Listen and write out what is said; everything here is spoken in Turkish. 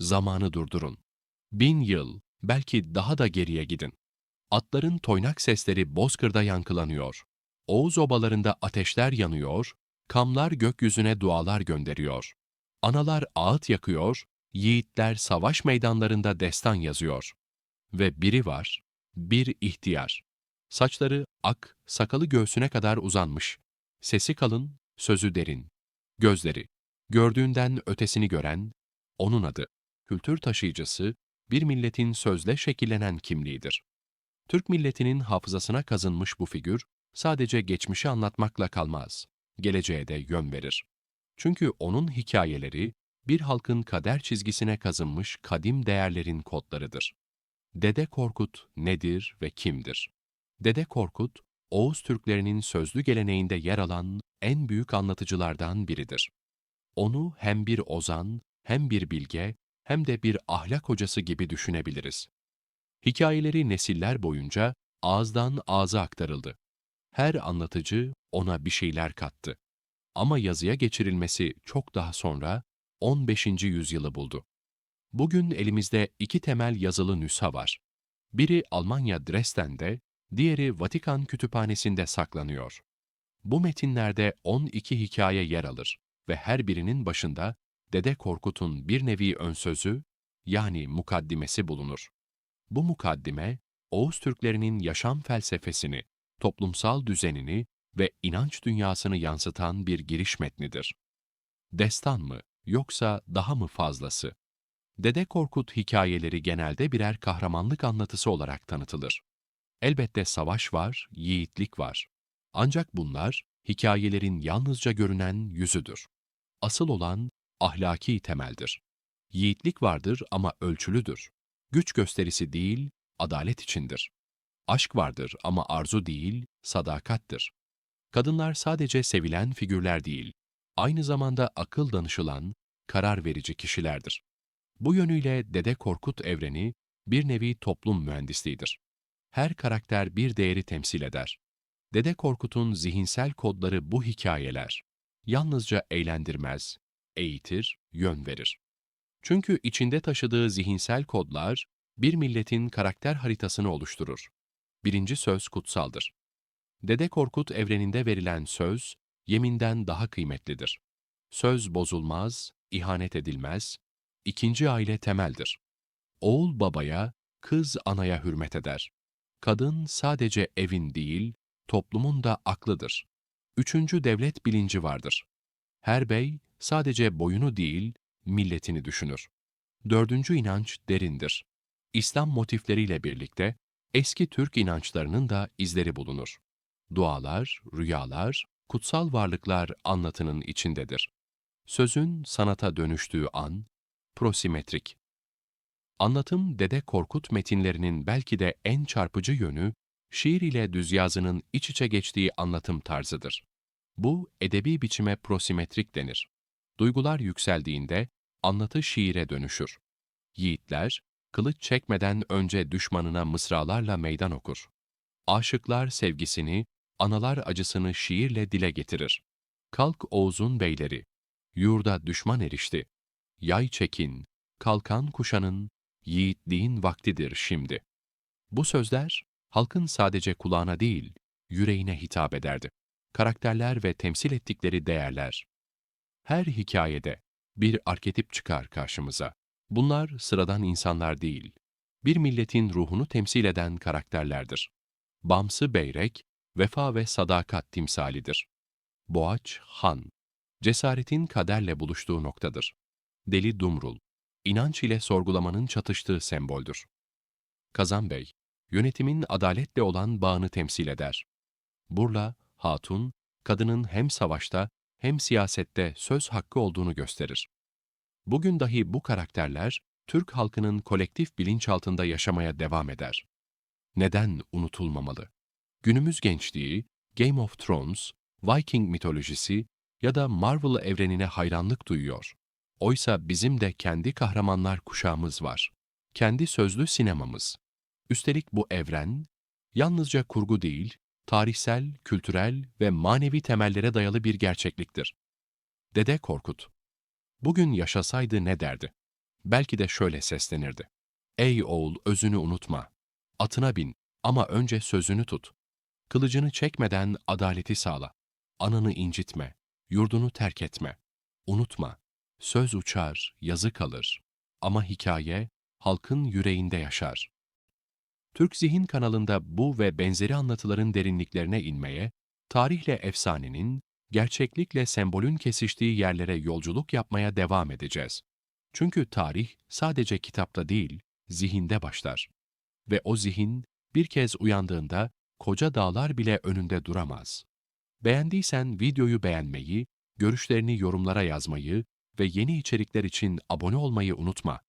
Zamanı durdurun. Bin yıl, belki daha da geriye gidin. Atların toynak sesleri bozkırda yankılanıyor. Oğuz obalarında ateşler yanıyor, kamlar gökyüzüne dualar gönderiyor. Analar ağıt yakıyor, yiğitler savaş meydanlarında destan yazıyor. Ve biri var, bir ihtiyar. Saçları ak, sakalı göğsüne kadar uzanmış. Sesi kalın, sözü derin. Gözleri, gördüğünden ötesini gören, onun adı, kültür taşıyıcısı, bir milletin sözle şekillenen kimliğidir. Türk milletinin hafızasına kazınmış bu figür, sadece geçmişi anlatmakla kalmaz, geleceğe de yön verir. Çünkü onun hikayeleri, bir halkın kader çizgisine kazınmış kadim değerlerin kodlarıdır. Dede Korkut nedir ve kimdir? Dede Korkut, Oğuz Türklerinin sözlü geleneğinde yer alan en büyük anlatıcılardan biridir. Onu hem bir ozan, hem bir bilge, hem de bir ahlak hocası gibi düşünebiliriz. Hikayeleri nesiller boyunca ağızdan ağza aktarıldı. Her anlatıcı ona bir şeyler kattı. Ama yazıya geçirilmesi çok daha sonra 15. yüzyılı buldu. Bugün elimizde iki temel yazılı nüsha var. Biri Almanya Dresden'de, diğeri Vatikan Kütüphanesi'nde saklanıyor. Bu metinlerde 12 hikaye yer alır ve her birinin başında Dede Korkut'un bir nevi önsözü yani mukaddimesi bulunur. Bu mukaddime, Oğuz Türklerinin yaşam felsefesini, toplumsal düzenini ve inanç dünyasını yansıtan bir giriş metnidir. Destan mı, yoksa daha mı fazlası? Dede Korkut hikayeleri genelde birer kahramanlık anlatısı olarak tanıtılır. Elbette savaş var, yiğitlik var. Ancak bunlar hikayelerin yalnızca görünen yüzüdür. Asıl olan ahlaki temeldir. Yiğitlik vardır ama ölçülüdür. Güç gösterisi değil, adalet içindir. Aşk vardır ama arzu değil, sadakattir. Kadınlar sadece sevilen figürler değil, aynı zamanda akıl danışılan, karar verici kişilerdir. Bu yönüyle Dede Korkut evreni bir nevi toplum mühendisliğidir. Her karakter bir değeri temsil eder. Dede Korkut'un zihinsel kodları bu hikayeler. Yalnızca eğlendirmez, eğitir, yön verir. Çünkü içinde taşıdığı zihinsel kodlar bir milletin karakter haritasını oluşturur. Birinci söz kutsaldır. Dede Korkut evreninde verilen söz, yeminden daha kıymetlidir. Söz bozulmaz, ihanet edilmez, ikinci aile temeldir. Oğul babaya, kız anaya hürmet eder. Kadın sadece evin değil, toplumun da aklıdır. Üçüncü devlet bilinci vardır. Her bey sadece boyunu değil, milletini düşünür. Dördüncü inanç derindir. İslam motifleriyle birlikte eski Türk inançlarının da izleri bulunur. Dualar, rüyalar, kutsal varlıklar anlatının içindedir. Sözün sanata dönüştüğü an, prosimetrik. Anlatım Dede Korkut metinlerinin belki de en çarpıcı yönü, şiir ile düz yazının iç içe geçtiği anlatım tarzıdır. Bu, edebi biçime prosimetrik denir. Duygular yükseldiğinde anlatı şiire dönüşür. Yiğitler, kılıç çekmeden önce düşmanına mısralarla meydan okur. Aşıklar sevgisini, analar acısını şiirle dile getirir. Kalk Oğuz'un beyleri, yurda düşman erişti. Yay çekin, kalkan kuşanın, yiğitliğin vaktidir şimdi. Bu sözler, halkın sadece kulağına değil, yüreğine hitap ederdi. Karakterler ve temsil ettikleri değerler. Her hikayede bir arketip çıkar karşımıza. Bunlar sıradan insanlar değil, bir milletin ruhunu temsil eden karakterlerdir. Bamsı Beyrek, vefa ve sadakat timsalidir. Boğaç Han, cesaretin kaderle buluştuğu noktadır. Deli Dumrul, inanç ile sorgulamanın çatıştığı semboldür. Kazan Bey, yönetimin adaletle olan bağını temsil eder. Burla, Hatun, kadının hem savaşta hem siyasette söz hakkı olduğunu gösterir. Bugün dahi bu karakterler, Türk halkının kolektif bilinçaltında yaşamaya devam eder. Neden unutulmamalı? Günümüz gençliği, Game of Thrones, Viking mitolojisi ya da Marvel evrenine hayranlık duyuyor. Oysa bizim de kendi kahramanlar kuşağımız var. Kendi sözlü sinemamız. Üstelik bu evren, yalnızca kurgu değil, tarihsel, kültürel ve manevi temellere dayalı bir gerçekliktir. Dede Korkut Bugün yaşasaydı ne derdi? belki de şöyle seslenirdi. Ey oğul özünü unutma. Atına bin ama önce sözünü tut. Kılıcını çekmeden adaleti sağla. Ananı incitme, yurdunu terk etme. Unutma, söz uçar, yazı kalır. Ama hikaye halkın yüreğinde yaşar. Türk Zihin kanalında bu ve benzeri anlatıların derinliklerine inmeye, tarihle efsanenin, gerçeklikle sembolün kesiştiği yerlere yolculuk yapmaya devam edeceğiz. Çünkü tarih sadece kitapta değil, zihinde başlar. Ve o zihin bir kez uyandığında koca dağlar bile önünde duramaz. Beğendiysen videoyu beğenmeyi, görüşlerini yorumlara yazmayı ve yeni içerikler için abone olmayı unutma.